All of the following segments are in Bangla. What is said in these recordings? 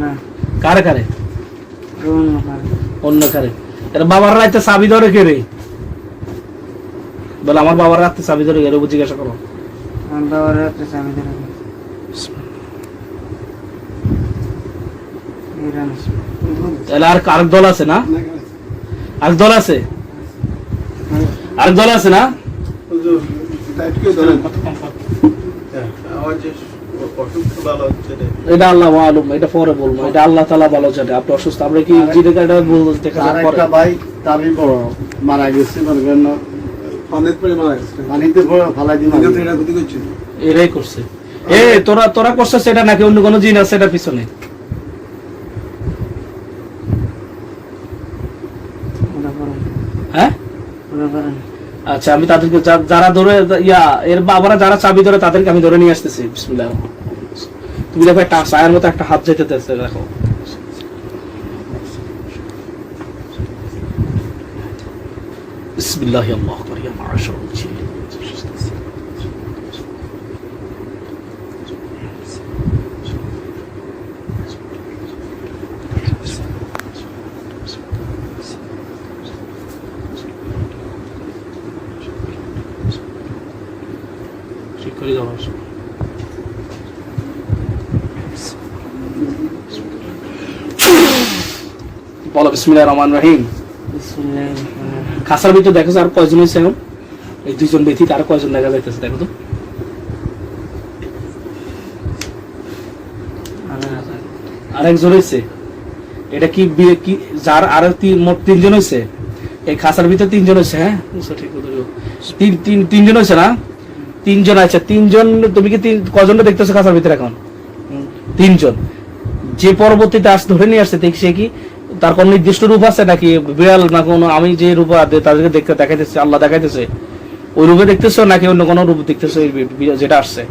না। কারে কারে? অন্য কারে। এর বাবার রাতে চাবি ধরে কে রে? বলে আমার বাবার রাতে চাবি ধরে গেলে জিজ্ঞাসা করো। আমার বাবার রাতে চাবি ধরে তাহলে আর আরেক দল আছে না? আরেক দল আছে? আরেক দল আছে না? ভালো এটা আল্লাহ আলম এটা পরে বলব এটা আল্লাহ তালা ভালো জানে আপনি অসুস্থ আমরা কি জিনে কাটা দেখা একটা ভাই তারই বড় মারা গেছে মনে করেন মারা গেছে। পানিতে পড়ে ফালাই দিয়ে এটা করছে। এরাই করছে। এ তোরা তোরা করছিস সেটা নাকি অন্য কোনো জিন আছে এটা পিছনে? হ্যাঁ? আচ্ছা আমি তাদেরকে যারা ধরে ইয়া, এর বাবারা যারা চাবি ধরে তাদেরকে আমি ধরে নিয়ে আসতেছি। বিসমিল্লাহ। তুমি দেখো একটা সায়ের মতো একটা হাত যেতে দেখো। দেখো বিসমিল্লাহ আল্লাহ করিয়া মাশাআল্লাহ ঠিক করে দাও বলো বিসমিল্লাহির রহমানির রহিম। খাসার ভিতর দেখো আর কয়জন হয়েছে এখন? এই দুইজন আর কয়জন দেখা যাইতেছে দেখো তো। আল্লাহ আর একজন হয়েছে। এটা কি কি যার আর তিন মোট তিনজন হয়েছে? এই খাসার ভিতর তিনজন হয়েছে হ্যাঁ? ঠিক তিন তিন তিনজন হয়েছে না? তিনজন আছে তিনজন তুমি কি তিন কজনটা দেখতেছো খাসার ভিতরে এখন? তিনজন। যে পরবর্তীতে আস ধরে নিয়ে আসছে দেখছে কি তার কোন নির্দিষ্ট রূপ আছে নাকি বিড়াল না কোনো? আমি যে রূপ তাদেরকে দেখতে দেখাইতেছে, আল্লাহ দেখাইতেছে, ওই রূপে দেখতেছো নাকি অন্য কোনো রূপ দেখতেছো যেটা আসছে?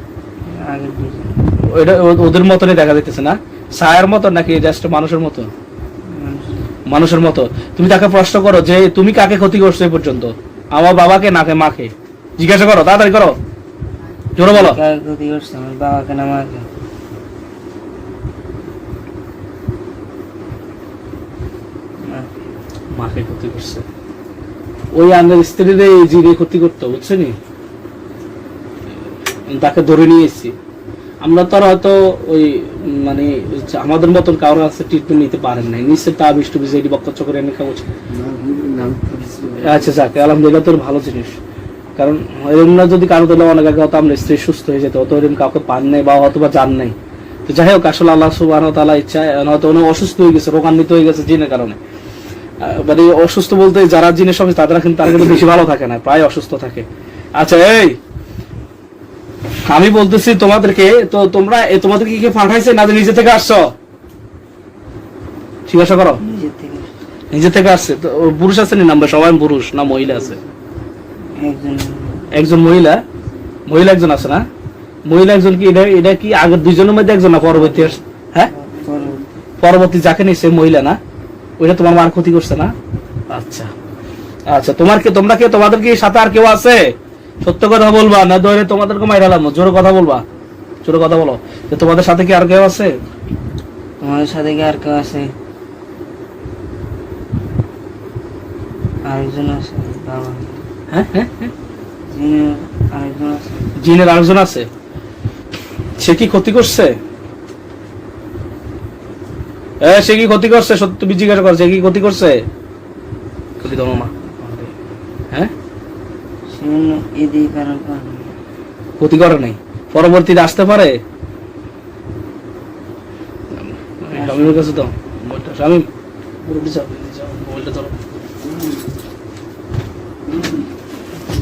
ওদের মতনই দেখা যাইতেছে না? ছায়ার মতো নাকি জাস্ট মানুষের মতো? মানুষের মতো। তুমি তাকে প্রশ্ন করো যে, তুমি কাকে ক্ষতি করছ এই পর্যন্ত? আমার বাবাকে নাকে মাকে? জিজ্ঞাসা করো, তাড়াতাড়ি করো। জোরে বলো। ক্ষতি করছে? বাবাকে না মাকে না, মাকে ক্ষতি করছে। ওই আমার স্ত্রীর এই জিরে ক্ষতি করতো, বুঝছেনি? তাকে ধরে নিয়ে এসেছি আমরা তো হয়তো ওই মানে আমাদের মতন কারোর কাছে ট্রিটমেন্ট নিতে পারেন নাই। নিশ্চয় তা বিষ্টু বিজয়ী বক্কর চক্করে এনে উচিত। আচ্ছা যাক, আলহামদুলিল্লাহ, তোর ভালো জিনিস। কারণ এরকম না যদি কারও দিলে অনেক আগে হয়তো আমরা স্ত্রী সুস্থ হয়ে যেত অত এরম কাউকে পান নাই বা হয়তো বা জান নাই। তো যাই হোক, আসলে আল্লাহ সুবাহ তালা ইচ্ছা হয়তো উনি অসুস্থ হয়ে গেছে, রোগান্বিত হয়ে গেছে জিনের কারণে। মানে অসুস্থ বলতে যারা জিনের সঙ্গে তারা কিন্তু তারা কিন্তু বেশি ভালো থাকে না প্রায় অসুস্থ থাকে। আচ্ছা এই আমি বলতেছি তোমাদেরকে তো তোমরা তোমাদেরকে কি পাঠাইছে না নিজে থেকে আসছো? জিজ্ঞাসা করো। নিজে থেকে আসছে। তো পুরুষ আছে নি নাম্বার? সবাই পুরুষ না মহিলা আছে? একজন মহিলা? মহিলা একজন আছে না? মহিলা একজন কি এটা এটা কি আগের দুইজনের মধ্যে একজন না পরবর্তী হ্যাঁ? পরবর্তী। যাকে নিয়ে সে মহিলা না? ওইটা তোমার মার ক্ষতি করছে না? আচ্ছা। আচ্ছা তোমার কি তোমরা কি তোমাদের কি সাথে আর কেউ আছে? সত্য কথা বলবা না ধরে তোমাদেরকে মাইরালাম জোরে কথা বলবা। জোরে কথা বলো। যে তোমাদের সাথে কি আর কেউ আছে? তোমাদের সাথে কি আর কেউ আছে? আরেকজন আছে বাবা। হ্যাঁ হ্যাঁ হ্যাঁ। যিনি আরেকজন আছে। জিনের আরেকজন আছে? সে কি ক্ষতি করছে? সে কি ক্ষতি করছে? সত্যি তুমি জিজ্ঞাসা করছে কি ক্ষতি করছে? ক্ষতি করো মা। হ্যাঁ? ক্ষতি করে নাই। পরবর্তীতে আসতে পারে? স্বামীর কাছে তো। স্বামী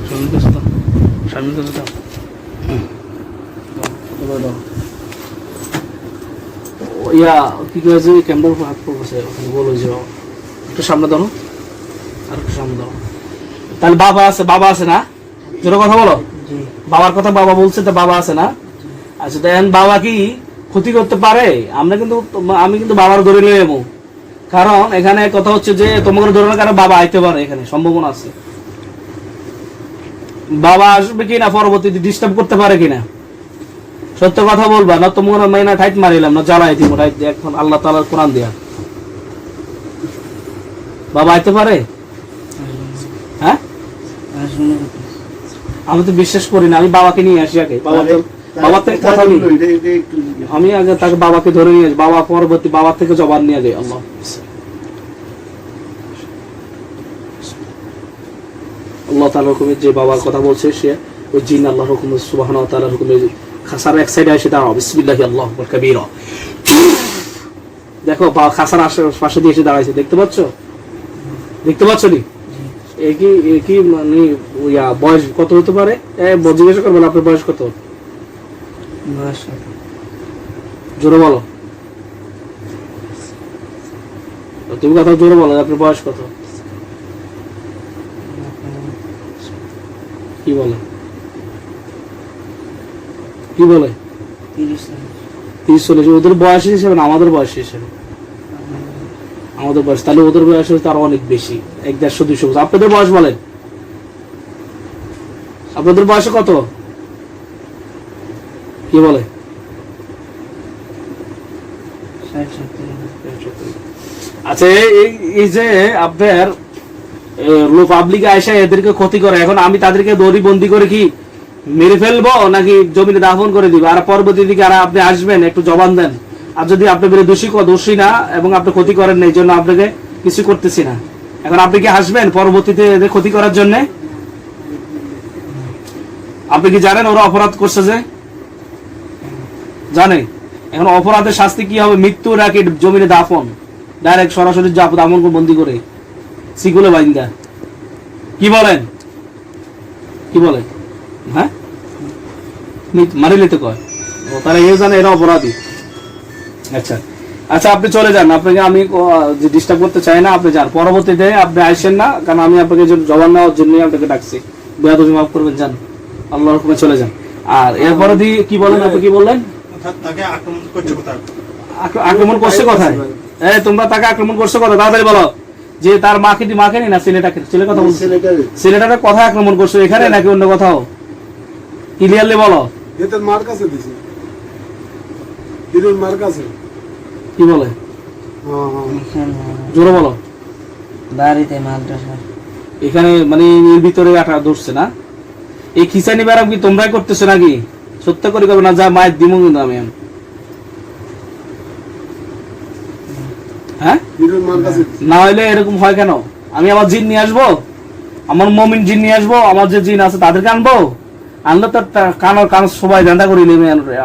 স্বামীর কাছে দাও স্বামীর কাছে দাও ইয়া কি কয়েছে ক্যামেরার উপর হাত পড়ছে ওখানে বলো যে একটু সামনে ধরো আর একটু সামনে ধরো তাহলে বাবা আছে বাবা আছে না? জোরে কথা বলো? বাবার কথা বাবা বলছে তো বাবা আছে না? আচ্ছা দেখেন বাবা কি ক্ষতি করতে পারে? আমরা কিন্তু আমি কিন্তু বাবার ধরে নিয়ে যাব কারণ এখানে কথা হচ্ছে যে তোমাকে ধরে কারণ বাবা আইতে পারে এখানে সম্ভাবনা আছে। বাবা আসবে কিনা পরবর্তীতে ডিস্টার্ব করতে পারে কিনা? সত্য কথা বলবা না তো মনে মাইনা ঠাইত মারিলাম না জ্বালাই দিব ঠাইত এখন আল্লাহ তালার কোরআন দিয়া। বাবা আইতে পারে? হ্যাঁ? আমি তো বিশ্বাস করি না আমি বাবাকে নিয়ে আসি আগে। বাবা বাবার থেকে কথা নিই। আমি আগে তাকে বাবাকে ধরে নিয়ে আসি। বাবা পরবর্তী বাবার থেকে জবাব নিয়ে যাই আল্লাহ। আল্লাহ তাআলার হুকুমে যে বাবার কথা বলছে সে ওই জিন আল্লাহর হুকুমে সুবহানাহু ওয়া তাআলার হুকুমে এক সাইডে এসে দাঁড়াও, বিসমিল্লাহি আল্লাহু কাবীরা। দেখো খাসার আশেপাশে দিয়ে এসে দাঁড়াইছে, দেখতে পাচ্ছ? দেখতে পাচ্ছ নি? এ কি এ মানে ইয়া, বয়স কত হতে পারে? করবেন আপনার বয়স কত? জোরে বলো। তুমি কথা জোরে বলো, আপনার বয়স কত? কি বলে? কি বলে? তিরিশ চল্লিশ ওদের বয়স হিসেবে না আমাদের বয়স হিসেবে আমাদের বয়স। তাহলে ওদের বয়স হচ্ছে তার অনেক বেশি এক দেড়শো দুইশো বছর। আপনাদের বয়স বলেন। আপনাদের বয়স কত? কি বলে? আচ্ছা এই এই যে আপনার পাবলিক আয়সা এদেরকে ক্ষতি করে এখন আমি তাদেরকে দড়ি বন্দি করে কি মেরে ফেলব নাকি জমিনে দাফন করে দিব? আর পরবর্তী দিকে আর আপনি আসবেন, একটু জবান দেন। আর যদি আপনি বেরে দোষী দোষী না এবং আপনি ক্ষতি করেন না, এই জন্য আপনাকে কিছু করতেছি না। এখন আপনি কি আসবেন পরবর্তীতে এদের ক্ষতি করার জন্য? আপনি কি জানেন ওরা অপরাধ করছে যে? জানে। এখন অপরাধের শাস্তি কি হবে? মৃত্যু নাকি জমিনে দাফন? ডাইরেক্ট সরাসরি দামন বন্দি করে। সিগুলো বাইন্দা। কি বলেন? কি বলেন? হ্যাঁ? মি- মারিলে তো কয়। ও তারা এও জানে এরা অপরাধী। আচ্ছা। আচ্ছা আপনি চলে যান। আপনাকে আমি ডিস্টার্ব করতে চাই না আপনি যান। পরবর্তীতে আপনি আসেন না কারণ আমি আপনাকে জবান নেওয়ার জন্যই আপনাকে ডাকছি। বেয়াদবি মাফ করবেন যান। আল্লাহর হুকুমে চলে যান। আর এরপরে দিয়ে কি বলেন আপনি কি বললেন? তাকে আক্রমণ করছে কোথায়? এ তোমরা তাকে আক্রমণ করছ কথা তাড়াতাড়ি বলো। যে তার মাকে মাকে নি না ছেলেটাকে ছেলে কথা বলছে। ছেলেটারে। ছেলেটাকে কথা আক্রমণ করছ এখানে নাকি অন্য কোথাও? ক্লিয়ারলি বলো। এতে মার কাছে দিছি দিদির মার কাছে কি বলে? জোরে বলো। বাড়িতে মাদ্রাসা। এখানে মানে এর ভিতরে আটা ধরছে না? এই খিসানি বেড়া কি তোমরাই করতেছো নাকি? সত্য করে করবে না যা মায়ের দিমু কিন্তু আমি। হ্যাঁ? না হলে এরকম হয় কেন? আমি আমার জিন নিয়ে আসব? আমার মমিন জিন নিয়ে আসব? আমার যে জিন আছে তাদেরকে আনব? তো কান সবাই করি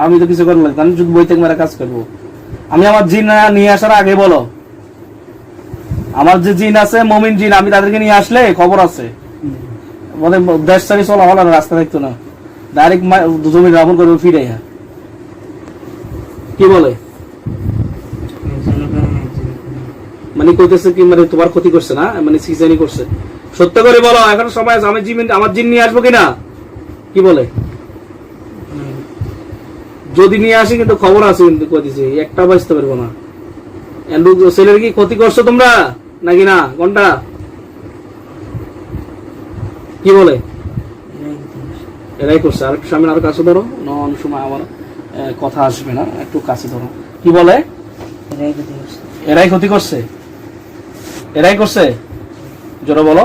আমি তো কিছু আমি বই থেকে মেরা কাজ করব। আমি আমার জিন নিয়ে আসার আগে বলো। আমার যে জিন আছে, মমিন জিন, আমি তাদেরকে নিয়ে আসলে খবর আছে। বলে দেশ সারি চলা রাস্তা দেখতো না। ডাইরেক্ট জমি রাবণ করবে ফিরে কি বলে। মানে কইতেছে কি মানে তোমার ক্ষতি করছে না? মানে সিজানি করছে। সত্য করে বলো, এখন সবাই আমি জিম আমার জিন নিয়ে আসব কিনা? কি বলে? যদি নিয়ে আসি কিন্তু খবর আছে কিন্তু কই দিছি একটা বাঁচতে পারব না। ছেলের কি ক্ষতি করছ তোমরা? নাকি না? কোনটা? কি বলে? এরাই করছে। আর একটু সামনে আর কাছে ধরো অনেক সময় আমার কথা আসবে না। একটু কাছে ধরো। কি বলে? এরাই এরাই ক্ষতি করছে? এরাই করছে? জোরে বলো।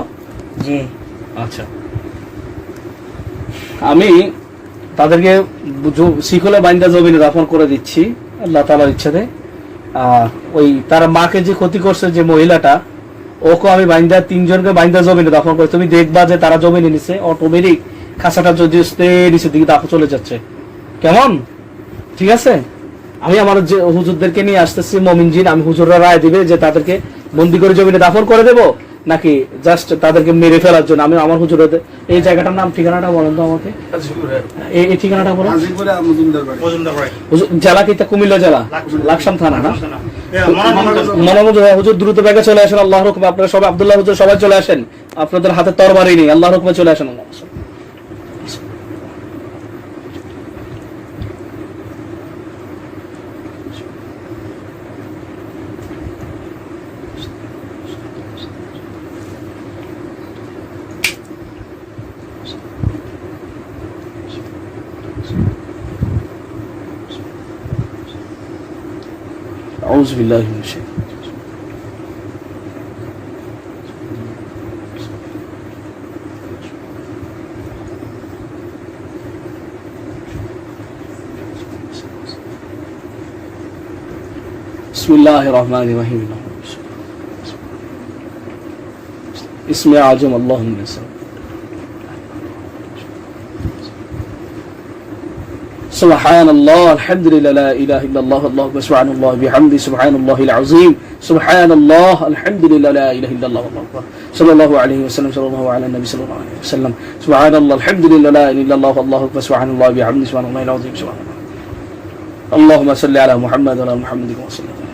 জি। আচ্ছা। আমি তাদেরকে শিকলে বাইন্দা জমিনে দাফন করে দিচ্ছি, আল্লাহ তালার ইচ্ছাতে। ওই তার মাকে যে ক্ষতি করছে যে মহিলাটা, ওকে আমি বাইন্দা তিনজনকে বাইন্দা জমিনে দাফন করে তুমি দেখবা যে তারা জমিনে নিছে অটোমেটিক খাসাটা যদি নিচের দিকে দাফন চলে যাচ্ছে। কেমন? ঠিক আছে? আমি আমার যে হুজুরদেরকে নিয়ে আসতেছি, মমিনজিন, আমি হুজুররা রায় দিবে যে তাদেরকে বন্দি করে জমিনে দাফন করে দেব। নাকি জাস্ট তাদেরকে মেরে ফেলার জন্য? আমি আমার হুজুর এই জায়গাটার নাম ঠিকানাটা বলেন তো আমাকে। এই এই ঠিকানাটা বলো হাজিপুরে মজুমদার বাড়ি। মজুমদার বাড়ি। হুজুর, জেলা কি তা কুমিল্লা জেলা। লাকসাম। থানা না? মনোনয়ন- মনোনয়ন হুজুর দ্রুত ব্যাগে চলে আসেন আল্লাহ রকম আপনারা সবাই আব্দুল্লাহ হুজুর সবাই চলে আসেন। আপনাদের হাতে তরবারই নেই আল্লাহ রকমে চলে আসেন। আল্লাহ بالله من الشيطان بسم الله الرحمن الرحيم. اسم عجم الله من السماء. سبحان الله الحمد لله لا إله إلا الله الله أكبر سبحان الله بحمده سبحان الله العظيم سبحان الله الحمد لله لا إله إلا الله الله أكبر صلى الله عليه وسلم صلى الله على النبي صلى الله عليه وسلم سبحان الله الحمد لله لا إله إلا الله الله أكبر سبحان الله بحمده سبحان الله العظيم سبحان الله اللهم صل على محمد وعلى محمد كما صليت على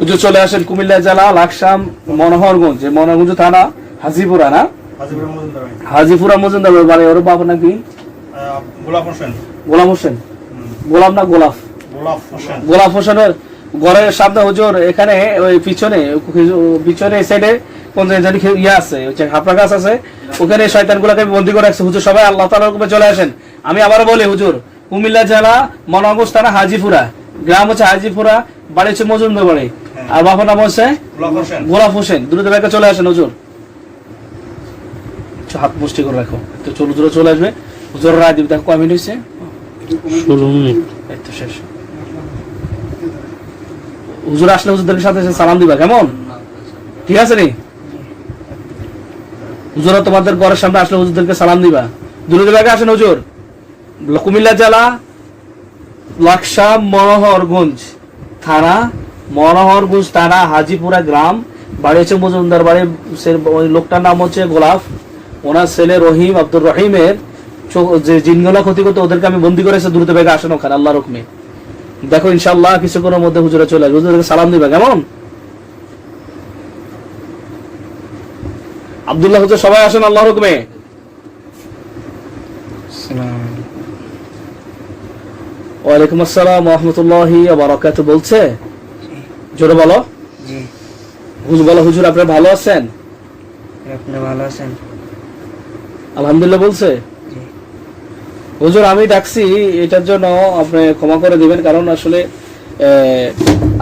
হুজুর চলে আসেন কুমিল্লা জেলা লাকসাম মনোহরগঞ্জ যে মনোহরগঞ্জ থানা হাজিপুরা না? হাজিপুর মজুমদার বাড়ি। ওর বাপ নাকি গোলাপ হোসেন। গোলাম হোসেন? গোলাম না গোলাপ? গোলাপ হোসেন। গোলাপ হোসেনের ঘরের সামনে হুজুর এখানে ওই পিছনে পিছনে সাইডে কোন জানি ইয়ে আছে যে হাপড়া গাছ আছে ওখানে শয়তান গুলাকে বন্দি করে রাখছে। হুজুর সবাই আল্লাহ তালার রূপে চলে আসেন। আমি আবারও বলি হুজুর কুমিল্লা জেলা মনোগঞ্জ থানা হাজিপুরা। গ্রাম হচ্ছে হাজিপুরা বাড়ি হচ্ছে মজুমদার বাড়ি। আর বাবার নাম হচ্ছে গোলাপ হোসেন। দ্রুত ব্যাগে চলে আসেন হুজুর। হাত মুষ্টি করে রাখো। তো চলো দ্রুত চলে আসবে। হুজুর রায় দিবে। দেখো কয় মিনিট হয়েছে? ষোলো মিনিট। এই তো শেষ। হুজুর আসলে হুজুরদের সাথে সালাম দিবা। কেমন? ঠিক আছে হুজুরা তোমাদের ঘরের সামনে আসলে হুজুরদেরকে সালাম দিবা। দূরে দূরে আসেন হুজুর। কুমিল্লা জেলা লাকসাম মনোহরগঞ্জ থানা মনোহরগঞ্জ থানা হাজিপুরা গ্রাম বাড়ি হচ্ছে মজুমদার বাড়ি লোকটার নাম হচ্ছে গোলাপ। ওনার ছেলে রহিম আব্দুর রহিমের যে জিনগুলা ক্ষতি করতে ওদেরকে আমি বন্দি করেছে দ্রুত বেগে আসেন ওখানে আল্লাহ রকমে দেখো ইনশাল্লাহ কিছুক্ষণের মধ্যে হুজুরে চলে আসবে। হুজুরকে সালাম দিবা কেমন? আব্দুল্লাহ হুজুর সবাই আসেন আল্লাহ রকমে ওয়ালাইকুম আসসালাম রহমতুল্লাহি বারাকাত বলছে? জোরে বলো। হুজুর বলো হুজুর আপনি ভালো আছেন? আপনি ভালো আছেন? আলহামদুলিল্লাহ বলছে। হুজুর, আমি ডাকছি, এটার জন্য আপনি ক্ষমা করে দিবেন, কারণ আসলে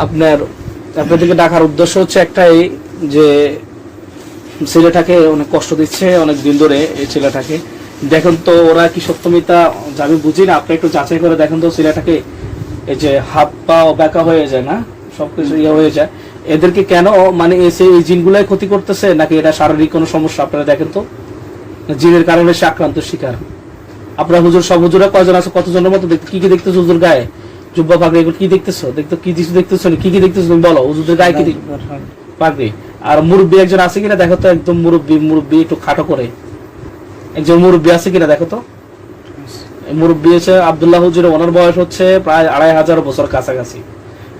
আপনার, আপনাদেরকে ডাকার উদ্দেশ্য হচ্ছে একটাই, যে ছেলেটাকে অনেক কষ্ট দিচ্ছে, অনেক দিন ধরে এই ছেলেটাকে। দেখেন তো, ওরা কি সত্যমিতা আমি বুঝি না, আপনি একটু যাচাই করে দেখেন তো, ছেলেটাকে এই যে হাত পা ব্যাকা হয়ে যায় না, সবকিছু ইয়ে হয়ে যায়। এদেরকে কেন মানে এসে এই জিনগুলাই ক্ষতি করতেছে, নাকি এটা শারীরিক কোনো সমস্যা, আপনারা দেখেন তো? জিনের কারণে সে আক্রান্ত শিকার। আপনার হুজুর সব হুজুরা কয়জন আছে? কতজনের মতো কি কি দেখতেছো হুজুর গায়ে? জুব্বা পাগড়ি এগুলো কি দেখতেছো? দেখতো কি কিছু দেখতেছো কি কি দেখতেছো তুমি বলো হুজুরদের গায়ে কি পাগড়ি আর মুরব্বী একজন আছে কিনা? দেখো তো একদম মুরব্বী মুরব্বী একটু খাটো করে। একজন মুরব্বী আছে কিনা? দেখো তো। মুরব্বী হচ্ছে আবদুল্লাহ হুজুর ওনার বয়স হচ্ছে প্রায় আড়াই হাজার বছর কাছাকাছি।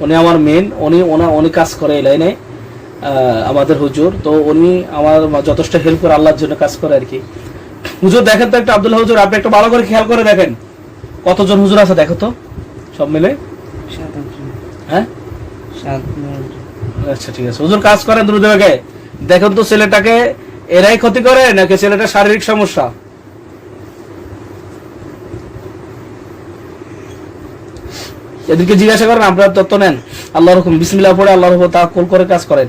উনি আমার মেন উনি ওনা উনি কাজ করে এই লাইনে আমাদের হুজুর। তো উনি আমার যথেষ্ট হেল্প করে আল্লাহর জন্য কাজ করে আর কি। হুজুর দেখেন তো একটা আব্দুল্লাহ হুজুর আপনি একটু ভালো করে খেয়াল করে দেখেন। কতজন হুজুর আছে দেখো তো সব মিলে? হ্যাঁ? আচ্ছা ঠিক আছে। হুজুর কাজ করেন দ্রুত বেগে দেখুন তো ছেলেটাকে এরাই ক্ষতি করে নাকি ছেলেটা শারীরিক সমস্যা? এদেরকে জিজ্ঞাসা করেন, আপনার তত্ত্ব নেন। আল্লাহ রকম বিসমিল্লাহ পড়ে আল্লাহর উপর তাকুল করে কাজ করেন।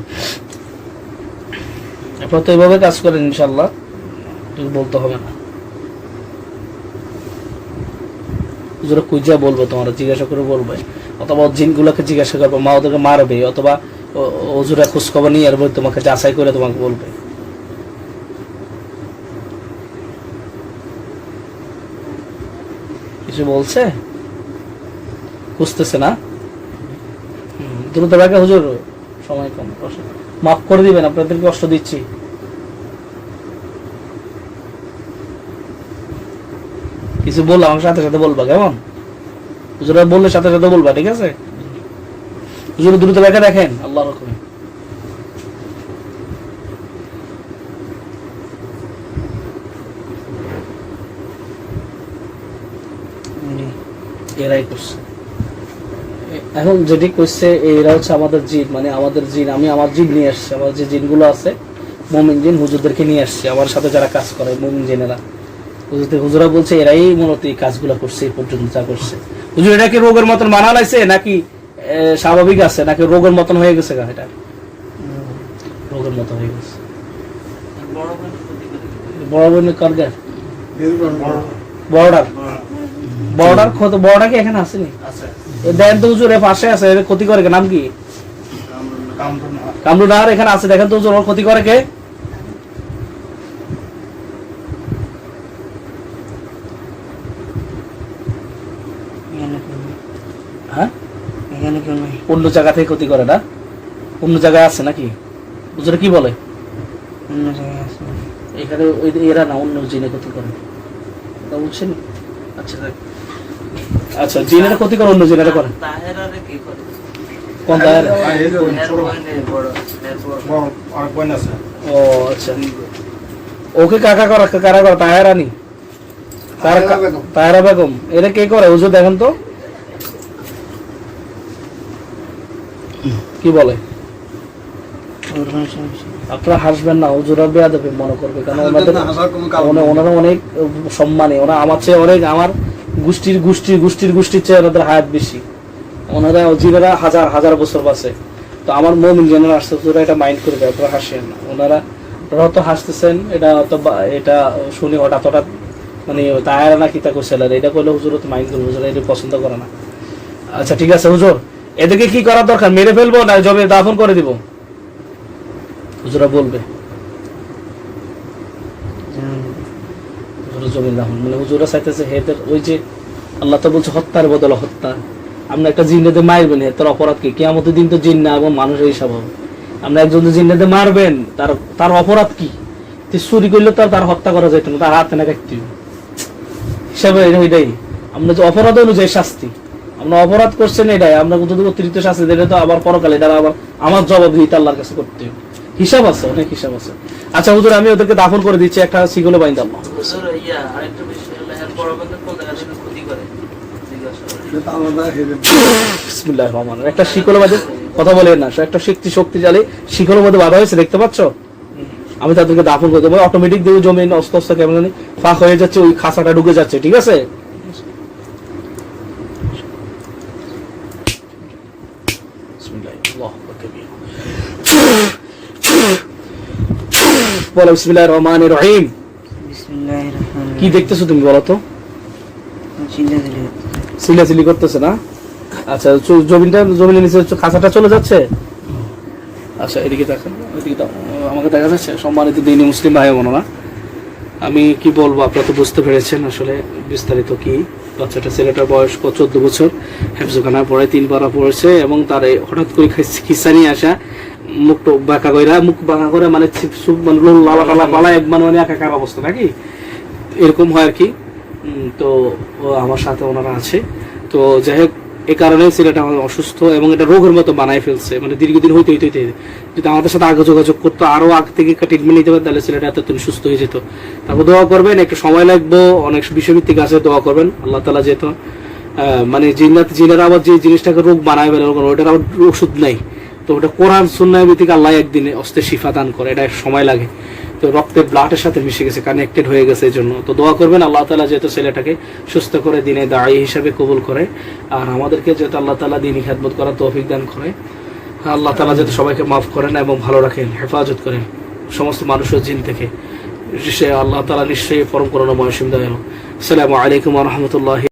আপনার তো এইভাবে কাজ করেন ইনশাল্লাহ বলতে হবে না। কুইজা বলবে তোমার, জিজ্ঞাসা করে বলবে। অথবা জিনগুলোকে জিজ্ঞাসা করবে, মা ওদেরকে মারবে, অথবা ও- হুজুরা খোঁজখবর নিয়ে এরপর তোমাকে যাচাই করে তোমাকে বলবে। কিছু বলছে? খুঁজতেছে না। দ্রুত ব্যাগে হুজুর, সময় কম মাফ করে দিবেন, আপনাদেরকে কষ্ট দিচ্ছি। কিছু বললাম আমার সাথে সাথে বলবা, কেমন? হুজুরা বললে সাথে সাথে বলবা, ঠিক আছে? হুজুর দ্রুত ব্যাগে দেখেন আল্লাহ রকম এরাই করছে। এখন যেটি করছে এরা হচ্ছে আমাদের জিন মানে আমাদের জিন আমি আমার জিন নিয়ে আসছি আমার যে জিনগুলো আছে মোমিন জিন হুজুরদেরকে নিয়ে আসছি আমার সাথে যারা কাজ করে মোমিন জিনেরা। হুজুর হুজুরা বলছে এরাই মূলত এই কাজগুলো করছে এই পর্যন্ত যা করছে। হুজুর এটা কি রোগের মতন মানা লাইছে নাকি স্বাভাবিক আছে নাকি রোগের মতন হয়ে গেছে গা এটা? রোগের মতন হয়ে গেছে। বড় বোনের? বড়টার? বড়টার ক্ষত বড়টা কি এখানে আসেনি? আছে। দেন তো হুজুর পাশে আছে ক্ষতি করে? নাম কি? কামরুন কামরুনার এখানে আছে, দেখেন তো হুজুর, ওর ক্ষতি করে কে। হ্যাঁ? অন্য জায়গা থেকে ক্ষতি করে না? অন্য জায়গায় আছে নাকি? হুজুরে কি বলে? অন্য জায়গায় আছে এখানে এরা না, অন্য জিনে ক্ষতি করে। বুঝছেন? আচ্ছা দেখ। আচ্ছা জিনেরা ক্ষতি করে অন্য জিনেরা করে কোন দায়ের? ও আচ্ছা। ওকে কাকা করে কারা করে? তাহেরা নি তারা তাহেরা বেগম। এরা কে করে? হুজুর দেখেন তো। কি বলে। আপনারা হাসবেন না হুজুরা বেয়া দেবে মনে করবে কারণ ওনাদের ওনারা অনেক সম্মানী ওরা আমার চেয়ে অনেক আমার গোষ্ঠীর গোষ্ঠীর গোষ্ঠীর গোষ্ঠীর চেয়ে ওনাদের হায়াত বেশি। ওনারা জিনেরা হাজার হাজার বছর বাঁচে। তো আমার মমিন জেনারা আসছে, ওরা এটা মাইন্ড করবে আপনারা হাসেন। না ওনারা, ওরা তো হাসতেছেন, এটা তো বা- এটা শুনে হঠাৎ হঠাৎ মানে তায়ারা না কিতা করছিল এটা করলে হুজুর তো মাইন্ড করবে হুজুর এটা পছন্দ করে না। আচ্ছা ঠিক আছে, হুজুর। এদেরকে কি করার দরকার? মেরে ফেলব না, জবে দাফন করে দিব? হুজুরা বলবে। দাফন মানে হুজুরা চাইতেছে হেদের ওই যে আল্লাহ তো বলছে, হত্যার বদলে হত্যা। আমরা একটা জিন্নাতে মারবেন তার অপরাধ কি? কেয়ামতের দিন তো জিন্না এবং মানুষের হিসাব হবে আমরা একজন জিন্নাতে মারবেন, তার তার অপরাধ কি? চুরি করলে তো তার হত্যা করা যেত না, তার হাতে না কাটতে হিসাবে এটা- এটাই আমরা যে অপরাধ অনুযায়ী শাস্তি, আমরা অপরাধ করছেন এটাই, আমরা যদি অতিরিক্ত শাস্তি দিলে তো আবার পরকালে তারা আবার আমার জবাব দিতে আল্লাহর কাছে করতে হিসাব আছে, অনেক হিসাব আছে। আচ্ছা হুজুর, আমি ওদেরকে দাফন করে দিচ্ছি, একটা সিগলে বিসমিল্লাহির রহমানির। একটা শিকল বাদে কথা বলে না একটা শক্তি শক্তিশালী শিকল মধ্যে বাধা হয়েছে দেখতে পাচ্ছ? আমি তাদেরকে দাফন করে দেবো। অটোমেটিক দেবো জমিন অস্ত অস্ত কেমন জানি ফাঁক হয়ে যাচ্ছে ওই খাসাটা ঢুকে যাচ্ছে ঠিক আছে? বলো বিসমিল্লাহ রহমান রহিম। কি দেখতেছো তুমি বলো তো? সিলাসিলি করতেছে। না? আচ্ছা জমিনটা জমিনের নিচে খাঁচাটা চলে যাচ্ছে? আচ্ছা এদিকে দেখেন এদিকে। আমাকে দেখা যাচ্ছে সম্মানিত দিনী মুসলিম ভাই বোনেরা আমি কি বলব আপনারা তো বুঝতে পেরেছেন আসলে বিস্তারিত কি। বাচ্চাটা ছেলেটার বয়স চোদ্দ বছর। হেফজোখানা পড়ে তিন পারা পড়েছে এবং তার এই হঠাৎ করে খিস- নিয়ে আসা। মুখটা বাঁকা কইরা মুখ বাঁকা করে মানে ছিপ সুপ মানে লালা টালা পালা এক মানে মানে একাকার অবস্থা নাকি? এরকম হয় আর কি। তো আমার সাথে ওনারা আছে। তো যাই হোক, এ কারণে ছেলেটা আমার অসুস্থ এবং এটা রোগের মতো বানায় ফেলছে। মানে দীর্ঘদিন হইতে হইতে হইতে যদি আমাদের সাথে আগে যোগাযোগ করতো, আরও আগ থেকে একটা ট্রিটমেন্ট নিতে পারে তাহলে ছেলেটা এতদিন সুস্থ হয়ে যেত। তারপর দোয়া করবেন, একটু সময় লাগবে, অনেক বিষয়ভিত্তিক আছে, দোয়া করবেন। আল্লাহ তালা যেত মানে জিনাত জিনারা আবার যে জিনিসটাকে রোগ বানায় বের ওটার আবার ওষুধ নাই। তো ওটা কোরআন সুন্নায় ভিত্তিক আল্লাহ একদিনে অস্তে শিফা দান করে, এটা সময় লাগে। তো রক্তের ব্লাডের সাথে মিশে গেছে কানেক্টেড হয়ে গেছে এই জন্য তো দোয়া করবেন, আল্লাহ তালা যেহেতু ছেলেটাকে সুস্থ করে দিনে দায়ী হিসাবে কবুল করে, আর আমাদেরকে যেহেতু আল্লাহ তালা দিনই খেদমত করার তৌফিক দান করে আল্লাহ তালা যাতে সবাইকে মাফ করেন এবং ভালো রাখেন, হেফাজত করেন সমস্ত মানুষের জিন থেকে, সে আল্লাহ তালা নিশ্চয়ই পরম করুণা মহসিম দয়ালু। আলাইকুম রহমতুল্লাহ